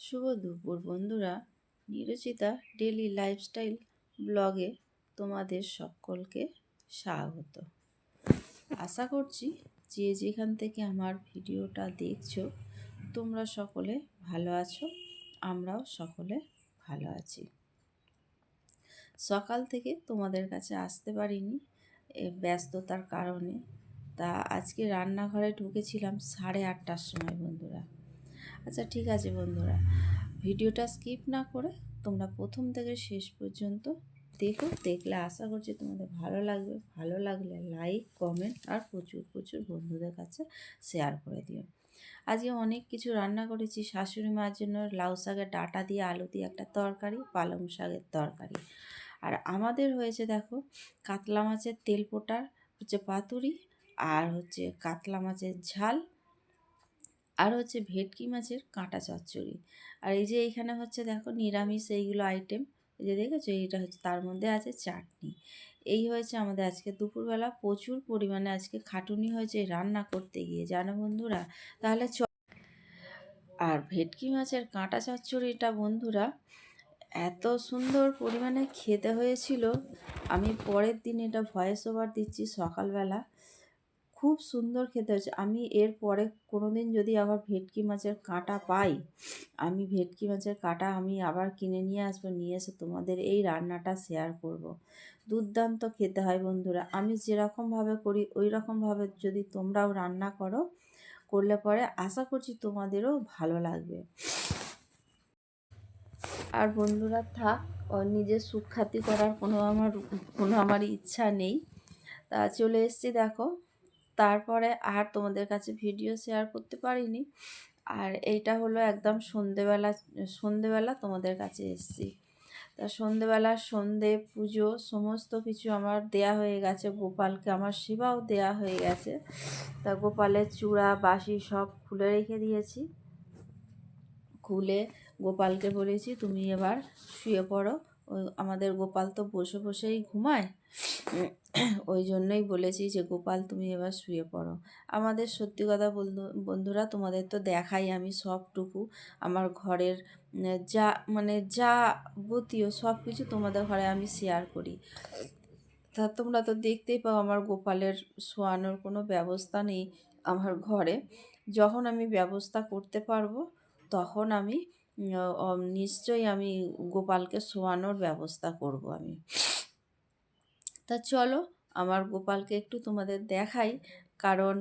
শুভ দুপুর, বন্ধুরা। নিরচিতা daily lifestyle ব্লগে তোমাদের সকলকে স্বাগত। আশা করছি যে যেখান থেকে আমার ভিডিওটা দেখছ, তোমরা সকলে ভালো আছো, আমরাও সকলে ভালো আছি। সকাল থেকে তোমাদের কাছে আসতে পারিনি ব্যস্ততার কারণে। তা আজকে রান্নাঘরে ঢুকেছিলাম সাড়ে আটটার সময়, বন্ধুরা। আচ্ছা ঠিক আছে বন্ধুরা। ভিডিওটা স্কিপ না করে তোমরা প্রথম থেকে শেষ পর্যন্ত দেখো, দেখলে আশা করছি তোমাদের ভালো লাগবে। ভালো লাগলে লাইক কমেন্ট আর প্রচুর প্রচুর বন্ধুদের কাছে শেয়ার করে দিও। আজকে অনেক কিছু রান্না করেছি। শাশুড়ি মার জন্য লাউ শাকের ডাটা দিয়ে আলু দিয়ে একটা তরকারি, পালং শাকের তরকারি। আর আমাদের হয়েছে দেখো, কাতলা মাছের তেল পোটার, হচ্ছে পাতুরি আর হচ্ছে কাতলা মাছের ঝাল আর হচ্ছে ভেটকি মাছের কাঁটা চচ্চড়ি। আর এই যে এইখানে হচ্ছে দেখো নিরামিষ এইগুলো আইটেম এই যে দেখেছ? এইটা হচ্ছে তার মধ্যে আছে চাটনি। এই হয়েছে আমাদের আজকে দুপুরবেলা। প্রচুর পরিমাণে আজকে খাটুনি হয়েছে রান্না করতে গিয়ে, জানো বন্ধুরা? তাহলে আর ভেটকি মাছের কাঁটা চচ্চড়িটা বন্ধুরা, এত সুন্দর পরিমাণে খেতে হয়েছিল। আমি পরের দিন এটা ভয়েস ওভার দিচ্ছি সকালবেলা। খুব সুন্দর খেতে হয়েছে। আমি এর পরে কোনো দিন যদি আবার ভেটকি মাছের কাঁটা পাই, আমি ভেটকি মাছের কাঁটা আমি আবার কিনে নিয়ে আসব, নিয়ে এসে তোমাদের এই রান্নাটা শেয়ার করব। দুর্দান্ত খেতে হয় বন্ধুরা। আমি যেরকমভাবে করি ওই রকমভাবে যদি তোমরাও রান্না করো, করলে পরে আশা করছি তোমাদেরও ভালো লাগবে। আর বন্ধুরা থাক নিজের সুখ্যাতি করার কোনো আমার কোনো আমার ইচ্ছা নেই। তা চলে এসছি দেখো তারপরে আর তোমাদের কাছে ভিডিও শেয়ার করতে পারিনি। আর এইটা হলো একদম সন্ধেবেলা সন্ধেবেলা তোমাদের কাছে এসছি। তা সন্ধেবেলা, সন্ধে, পুজো সমস্ত কিছু আমার দেয়া হয়ে গেছে। গোপালকে আমার সেবাও দেয়া হয়ে গেছে। তা গোপালের চূড়া বাসি সব খুলে রেখে দিয়েছি। খুলে গোপালকে বলেছি, তুমি এবার শুয়ে পড়ো আমাদের গোপাল তো বসে বসেই ঘুমায়। ওই জন্যই বলেছি যে, গোপাল, তুমি এবার শুয়ে পড়ো। আমাদের সত্যি কথা বন্ধু, বন্ধুরা, তোমাদের তো দেখাই আমি সবটুকু। আমার ঘরের, যা মানে যাবতীয় সব কিছু তোমাদের ঘরে আমি শেয়ার করি। তা তোমরা তো দেখতেই পাও আমার গোপালের শোয়ানোর কোনো ব্যবস্থা নেই আমার ঘরে। যখন আমি ব্যবস্থা করতে পারব, তখন আমি নিশ্চয়ই আমি গোপালকে শোয়ানোর ব্যবস্থা করব আমি। তা চলো, আমার গোপালকে একটু তোমাদের দেখাই, কারণ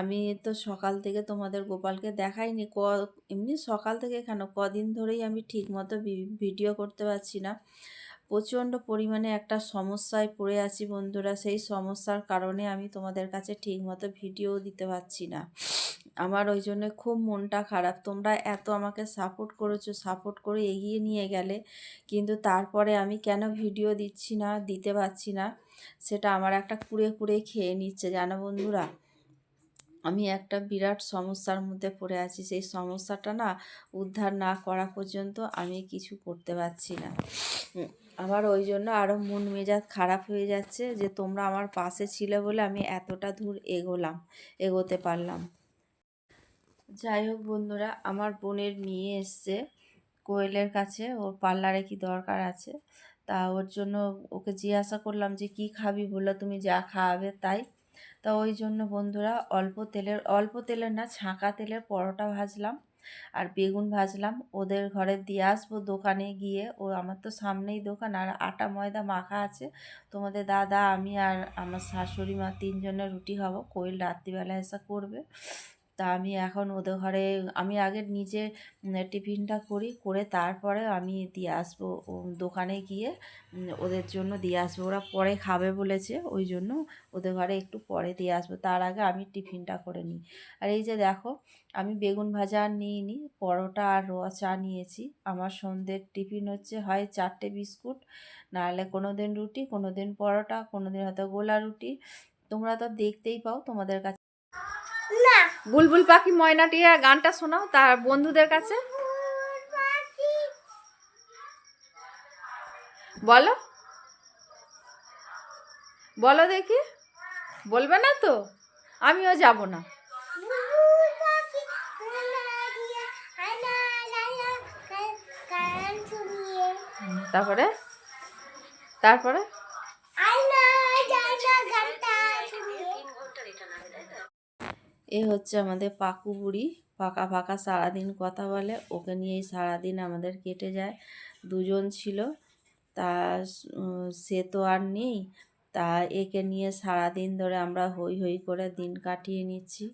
আমি তো সকাল থেকে তোমাদের গোপালকে দেখাইনি। ক, এমনি সকাল থেকে কেন? কদিন ধরেই আমি ঠিক মতো ভিডিও করতে পারছি না। প্রচণ্ড পরিমাণে একটা সমস্যায় পড়ে আছি বন্ধুরা। সেই সমস্যার কারণে আমি তোমাদের কাছে ঠিক মতো ভিডিও দিতে পারছি না। আমার ওই জন্য খুব মনটা খারাপ। তোমরা এত আমাকে সাপোর্ট করেছ সাপোর্ট করে এগিয়ে নিয়ে গেলে, কিন্তু তারপরে আমি কেন ভিডিও দিচ্ছি না, দিতে পারছি না, সেটা আমার একটা কুড়ে কুড়ে খেয়ে নিচ্ছে, জানো বন্ধুরা? আমি একটা বিরাট সমস্যার মধ্যে পড়ে আছি, সেই সমস্যাটা না উদ্ধার না করা পর্যন্ত আমি কিছু করতে পারছি না। আমার ওই জন্য আরও মন মেজাজ খারাপ হয়ে যাচ্ছে যে তোমরা আমার পাশে ছিলে বলে আমি এতটা দূর এগোলাম, এগোতে পারলাম। যাই হোক বন্ধুরা, আমার বোনের মেয়ে এসছে কোয়েলের কাছে, ওর পার্লারে কি দরকার আছে? তা ওর জন্য ওকে জিজ্ঞাসা করলাম যে, কি খাবি? বলল, তুমি যা খাওয়াবে তাই। তা ওই জন্য বন্ধুরা, অল্প তেলের অল্প তেলের না, ছাঁকা তেলের পরোটা ভাজলাম আর বেগুন ভাজলাম। ওদের ঘরে দিয়ে আসব দোকানে গিয়ে। ও আমার তো সামনেই দোকান আর আটা ময়দা মাখা আছে। তোমাদের দাদা, আমি আর আমার শাশুড়ি মা তিনজনের রুটি খাব। কোয়েল রাত্রিবেলা এসে করবে। তা আমি এখন ওদের ঘরে, আমি আগে নিজে টিফিনটা করি, করে তারপরে আমি দিয়ে আসব দোকানে গিয়ে ওদের জন্য দিয়ে আসব। ওরা পরে খাবে বলেছে, ওই জন্য ওদের ঘরে একটু পরে দিয়ে আসব। তার আগে আমি টিফিনটা করে নিই। আর এই যে দেখো, আমি বেগুন ভাজা আর নিই পরোটা আর রোয়া চা নিয়েছি। আমার সন্ধ্যের টিফিন হচ্ছে, হয় চারটে বিস্কুট, নাহলে কোনো দিন রুটি কোনো দিন পরোটা কোনো দিন হয়তো গোলা রুটি। তোমরা তো দেখতেই পাও তোমাদের কাছে বুলবুল পাখি ময়নাটিয়া গানটা শোনাও তার বন্ধুদের কাছে। বলো। বলো দেখি। বলবে না তো? আমিও যাব না। তারপরে? তারপরে? এ হচ্ছে আমাদের পাকু বুড়ি। ফাঁকা ফাঁকা সারাদিন কথা বলে। ওকে নিয়েই সারাদিন আমাদের কেটে যায়। দুজন ছিল। তা সে তো আর নেই। তা, একে নিয়ে সারাদিন ধরে আমরা হই হই করে দিন কাটিয়ে নিচ্ছি।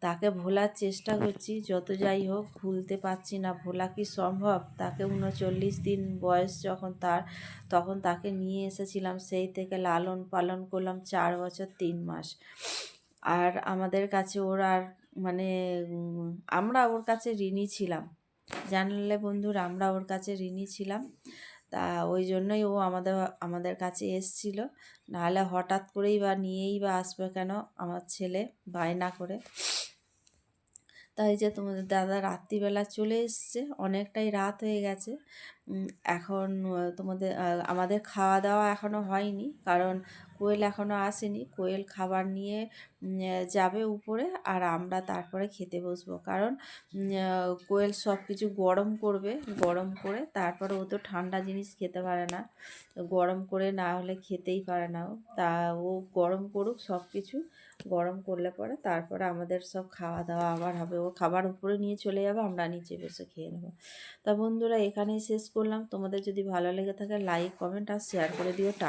তাকে ভোলার চেষ্টা করছি। যত যাই হোক, ভুলতে পারছি না। ভোলা কি সম্ভব? তাকে উনচল্লিশ দিন বয়স যখন তার, তখন তাকে নিয়ে এসেছিলাম। সেই থেকে লালন পালন করলাম চার বছর তিন মাস। আর আমাদের কাছে ওর আর মানে আমরা ওর কাছে ঋণী ছিলাম। জানলে বন্ধুরা, আমরা ওর কাছে ঋণী ছিলাম। তা ওই জন্যই ও আমাদের আমাদের কাছে এসছিল। নাহলে হঠাৎ করেই বা নিয়েই বা আসবে কেন আমার ছেলে, বায়না করে। তাই যে তোমাদের দাদা রাত্রিবেলা চলে এসছে, অনেকটাই রাত হয়ে গেছে। এখন তোমাদের আমাদের খাওয়া দাওয়া এখনও হয়নি, কারণ কোয়েল এখনও আসেনি। কোয়েল খাবার নিয়ে যাবে উপরে আর আমরা তারপরে খেতে বসবো। কারণ কোয়েল সব কিছু গরম করবে, গরম করে তারপরে ও তো ঠান্ডা জিনিস খেতে পারে না। গরম করে না হলে খেতেই পারে না তা ও গরম করুক সব কিছু গরম করলে পরে তারপরে আমাদের সব খাওয়া দাওয়া আবার হবে। ও খাবার উপরে নিয়ে চলে যাবে, আমরা নিচে বসে খেয়ে নেব। তা বন্ধুরা, এখানেই শেষ করলাম। তোমাদের যদি ভালো লেগে থাকে লাইক কমেন্ট আর শেয়ার করে দিও। টা